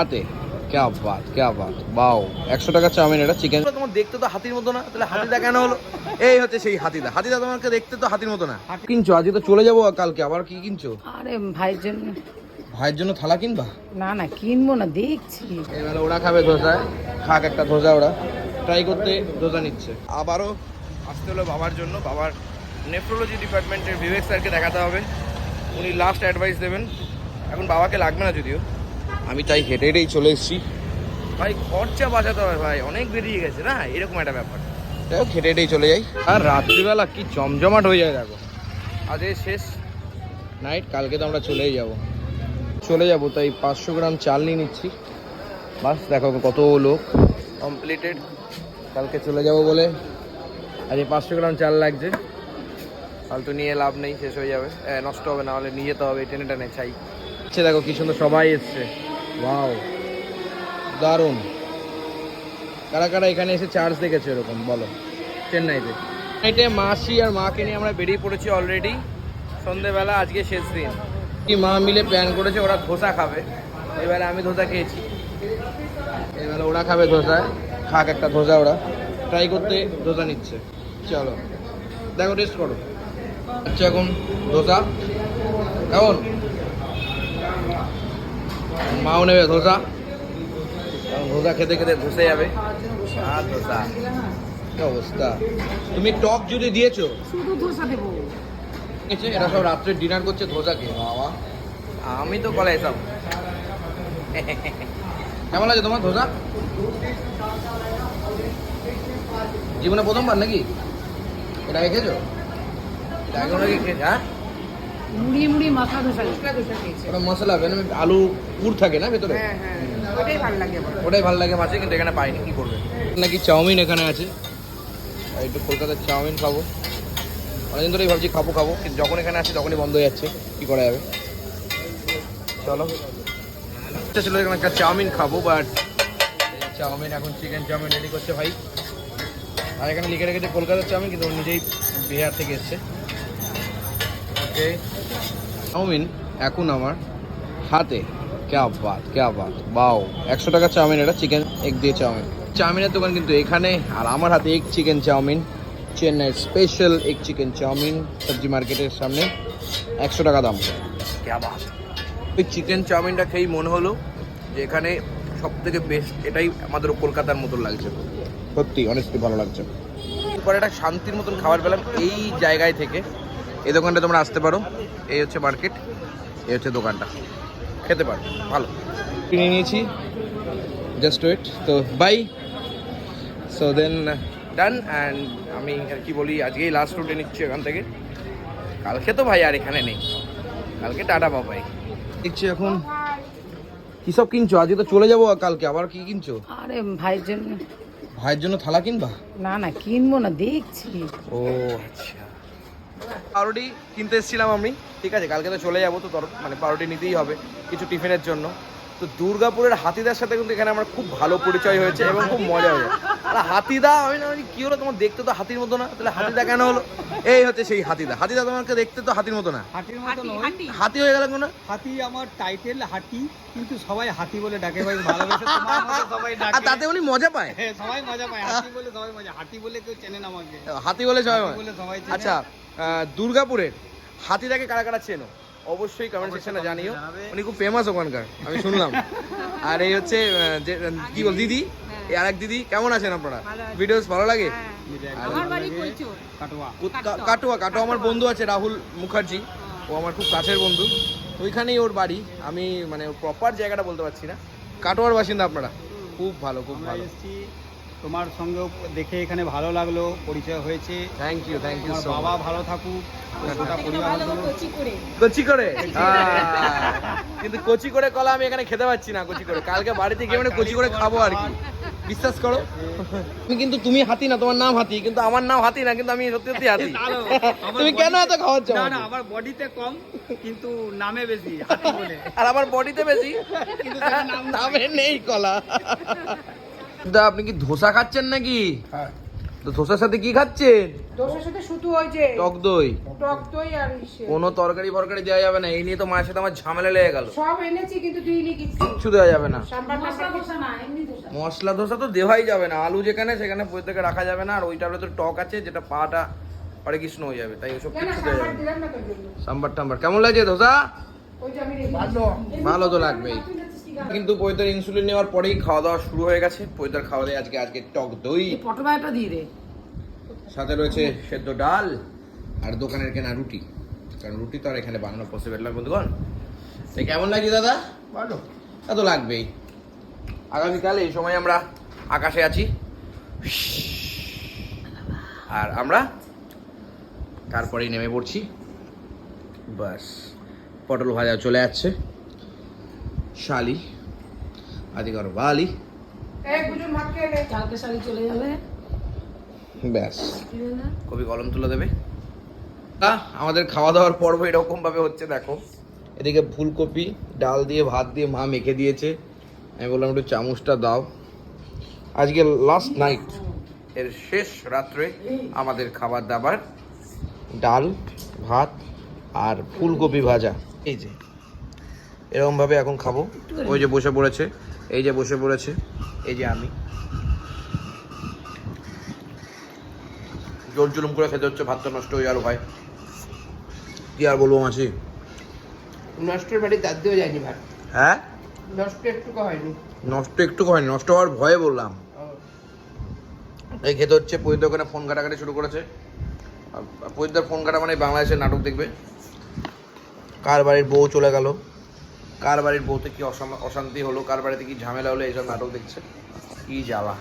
হাতে? ক্যা বাত ক্যা বাত? বাও একশো টাকা চাউমিন এটা চিকেন তোমার দেখতে তো হাতির মতো না তাহলে হাতিদা কেন হলো? এই হচ্ছে সেই হাতিদা হাতিদা তোমাকে দেখতে তো হাতির মতো না। কিনছো? আজকে তো চলে যাব কালকে আবার কি কিনছো? আরে ভাইয়ের জন্য। ভাইয়ের জন্য থালা কিনবা? না না কিনবো না দেখছি। এবারে ওরা খাবে ধোসা খাক একটা ধোসা ওরা। ট্রাই করতে ধোসা নিচ্ছে। আবারও আসতে হলো বাবার জন্য। বাবার নেফ্রোলজি ডিপার্টমেন্টের বিবেক স্যারকে দেখাতে হবে। উনি লাস্ট অ্যাডভাইস দেবেন। এখন বাবাকে লাগবে না যদিও। আমি তাই হেঁটে হেঁটেই চলে এসেছি। ভাই খরচা বাঁচাতে হবে ভাই অনেক বেরিয়ে গেছে না? এরকম একটা ব্যাপার। যাই হোক হেঁটে হেঁটেই চলে যাই। আর রাত্রিবেলা কি জমজমাট হয়ে যায় দেখো। আজ এই শেষ। নাইট কালকে তো আমরা চলেই যাব। চলে যাব তাই পাঁচশো গ্রাম চাল নিয়ে নিচ্ছি। বাস দেখো কত লোক। কমপ্লিটেড কালকে চলে যাব বলে। আজ এই পাঁচশো গ্রাম চাল লাগছে। ফালতু নিয়ে লাভ নেই শেষ হয়ে যাবে। নষ্ট হবে না হলে নিয়ে যেতে হবে টেনে টেনে চাই আচ্ছা দেখো কি সুন্দর সবাই এসছে। ওয়াও দারুণ. কারা কারা এখানে এসে চার্জ দেখেছে এরকম? বলো। চেন্নাইতে। নাইটে মাসি আর মাকে নিয়ে আমরা বেরিয়ে পড়েছি অলরেডি সন্ধেবেলা, আজকে শেষ দিন। কি মা মিলে প্ল্যান করেছে, ওরা ধোসা খাবে। এবারে আমি ধোসা খেয়েছি। এবারে ওরা খাবে ধোসা। খাক একটা ধোসা ওরা। ট্রাই করতে ধোসা নিচ্ছে। চলো। দেখো টেস্ট করো। আচ্ছা এখন ধোসা। কেমন? মাও নেবে ধোসা। ধোসা খেতে খেতে ধসে যাবে। আর ধোসা। কি অবস্থা? তুমি টক যদি দিয়েছ। শুধু ধোসা দেবো। এসে এরা সব রাত্রে ডিনার করছে ধোসা খেয়ে। বাবা। আমি তো কলাই সব কেমন লাগে তোমার ধোসা? জীবনে প্রথমবার নাকি? এটা খেয়েছো? এটা অনেকে হ্যাঁ? মুড়ি মুড়ি মাথা ধোসা মশলা ধোসা খেয়েছে। ওটা মশলা মানে আলু পুর থাকে না ভেতরে? হ্যাঁ হ্যাঁ ওটাই ভালো লাগে ওটাই ভালো লাগে মাছে কিন্তু এখানে পাইনি। কি করবে? নাকি চাউমিন এখানে আছে? একটু কলকাতার চাউমিন খাব। অনেকদিন ধরেই ভাবছি খাব খাব। কিন্তু যখন এখানে আসি তখনই বন্ধ হয়ে যাচ্ছে। কি করা যাবে? চলো। ইচ্ছা ছিল এখানে একটা চাউমিন খাব বাট চাউমিন এখন চিকেন চাউমিন রেডি করছে ভাই। আর এখানে লিখে রেখেছে কলকাতার চাউমিন কিন্তু ও নিজেই বিহার থেকে এসছে। ওকে চাউমিন এখন আমার হাতে। ক্যা বাত ক্যা বাত বাও একশো টাকা চাউমিন এটা চিকেন এগ দিয়ে চাউমিন। চাউমিনের দোকান কিন্তু এখানে আর আমার হাতে egg chicken chowmein. Chennai special egg chicken chowmein সবজি মার্কেটের সামনে। একশো টাকা দাম। ক্যা বাত ওই চিকেন চাউমিনটা খেয়েই মনে হলো যে এখানে সব থেকে বেস্ট এটাই আমাদের কলকাতার মতন লাগছে। সত্যি অনেস্টলি ভালো লাগছে। এরপরে একটা শান্তির মতন খাবার পেলাম এই জায়গায় থেকে। এই দোকানটা তোমরা আসতে পারো। এই হচ্ছে মার্কেট এই হচ্ছে দোকানটা। খেতে পারো ভালো। কিনে নিয়েছি। জাস্ট ওয়েট তো bye so then done and আমি আর কি বলি আজকেই লাস্ট রুটে নিচ্ছি এখান থেকে। কালকে তো ভাই আর এখানে নেই। কালকে টাটা বাবাই দেখছি এখন কি সব কিনছো? আজকে তো চলে যাব কালকে। আবার কি কিনছো? আরে ভাইয়ের জন্য ভাইয়ের জন্য থালা কিনবা? না না কিনবো না দেখছি। ও আচ্ছা। পাউরুটি কিনতে এসেছিলাম আমি। ঠিক আছে, কালকে তো চলে যাব, তো মানে পাউরুটি নিতেই হবে, কিছু টিফিনের জন্য। তো দুর্গাপুরের হাতিদার সাথে কিন্তু এখানে আমার খুব ভালো পরিচয় হয়েছে এবং খুব মজা হয়েছে। আর হাতিদা আমি না কি হলো তোমার দেখতে তো হাতির মতো না। তাহলে হাতিদা কেন হলো? এই হচ্ছে সেই হাতিদা। হাতিদা তোমাকে দেখতে তো হাতির মতো না। হাতির মতো নয়। হাতি। হয়ে গেল না হাতি আমার টাইটেল হাতি কিন্তু সবাই হাতি বলে ডাকে ভাই ভালোবেসে তোমার মতো সবাই আর তাতে উনি মজা পায়? হ্যাঁ, সবাই মজা পায়। হাতি বলে সবাই মজা হাতি বলে কেউ চেনে না আমাকে। হাতি বলে সবাই হাতি বলে সবাই চেনে। আচ্ছা আহ, দুর্গাপুরের হাতিদাকে কারা কারা চেনো? অবশ্যই কমেন্ট সেকশনে জানিও। উনি খুব ফেমাস ওখানকার আমি শুনলাম। আর এই হচ্ছে যে কি বল দিদি? এই আরেক দিদি কেমন আছেন আপনারা? ভিডিওস ভালো লাগে? আমার বাড়ি কইছো কাটোয়া। কাটোয়া। কাটোয়া আমার বন্ধু আছে রাহুল মুখার্জি। ও আমার খুব কাছের বন্ধু। ওইখানেই ওর বাড়ি। আমি মানে প্রপার জায়গাটা বলতে পারছি না। কাটোয়ার বাসিন্দা আপনারা। খুব ভালো খুব ভালো। তোমার সঙ্গেও দেখে এখানে ভালো লাগল পরিচয় হয়েছে। থ্যাংক ইউ থ্যাংক ইউ বাবা ভালো থাকুক গোটা পরিবার ভালো থাকুক। কচি করে। কিন্তু কচি করে কলা আমি এখানে খেতে পাচ্ছি না কচি করে। কালকে বাড়িতে গিয়ে মানে কচি করে খাব আর কি। বিশ্বাস করো? তুমি কিন্তু তুমি হাতি না তোমার নাম হাতি কিন্তু আমার নাম হাতি না কিন্তু আমি সত্যি সত্যি হাতি। তুমি কেন এত খাওয়াচ্ছ না না আমার বডিতে কম কিন্তু নামে বেশি হাতি বলে। আর আমার বডিতে বেশি? কিন্তু নামে নেই কলা। দা আপনি কি ধোসা খাচ্ছেন নাকি? তো ধোসার সাথে কি খাচ্ছেন? দোষের সাথে শুধু ওই যে টক দই। টক দই আর ইসে। কোনো তরকারি ফরকারি দেওয়া যাবে না এই নিয়ে তো মায়ের সাথে আমার ঝামেলা লেগে গেল। সব এনেছি কিন্তু দিইনি কিচ্ছু। কিচ্ছু দেওয়া যাবে না। মশলা দোষা না এমনি দোষা মশলা ধোসা তো দেওয়াই যাবে না আলু যেখানে সেখানে প্রত্যেকে রাখা যাবে না আর ওইটার তো টক আছে যেটা পাটা হরে কৃষ্ণ হয়ে যাবে তাই ওসব কিছু দেওয়া সাম্বার যাবে না। সাম্বার টাম্বার কেমন লাগছে ধোসা? ভালো তো লাগবেই। কিন্তু পৈতার ইনসুলিন নেওয়ার পরেই খাওয়া দাওয়া শুরু হয়ে গেছে। পৈতার খাওয়া দাওয়া আজকে আজকে টক দই। পটোমাটা দিয়ে দে। সাথে রয়েছে সেদ্ধ ডাল আর দোকানের কেনা রুটি। কারণ রুটি তো আর এখানে বানানো পসিবল না বন্ধুগণ। তো কেমন লাগছে দাদা? ভালো। তা তো লাগবেই। আগামীকাল এই সময় আমরা আকাশে আছি। আর আমরা তারপরেই নেমে পড়ছি। বাস পটল ভাজা চলে যাচ্ছে শালি। বালি। বুঝুন ভাত খেয়ে কালকে শাড়ি চলে যাবে। ব্যাস। কবি কলম তুলে দেবে। না আমাদের খাওয়া দাওয়ার পর্ব এরকম ভাবে হচ্ছে দেখো। এদিকে ফুলকপি ডাল দিয়ে ভাত দিয়ে মা মেখে দিয়েছে। আমি বললাম একটু চামচটা দাও। আজকে লাস্ট নাইট এর শেষ রাত্রে আমাদের খাবার দাবার ডাল ভাত আর ফুলকপি ভাজা। এই যে। এরকম ভাবে এখন খাব। ওই যে বসে পড়েছে এই যে বসে পড়েছে এই যে আমি। জোর জুলুম করে খেতে হচ্ছে ভাতটা নষ্ট হয়ে গেল ভাই। কি আর বলব মাসি? নষ্টের বাড়ি দাঁত দিয়েও যায়নি ভাত। হ্যাঁ? নষ্ট একটু হয়নি। নষ্ট একটু হয়নি নষ্ট হওয়ার ভয়ে বললাম। এই খেতে হচ্ছে পরিদ ওখানে ফোন ঘাটাঘাটি শুরু করেছে। পরিদার ফোন ঘাটা মানে বাংলাদেশের নাটক দেখবে। কার বাড়ির বউ চলে গেল। কার বাড়ির বউতে কি অশান্তি হলো? কার বাড়িতে কি ঝামেলা হলো? এইসব নাটক দেখছে। কি জ্বালা।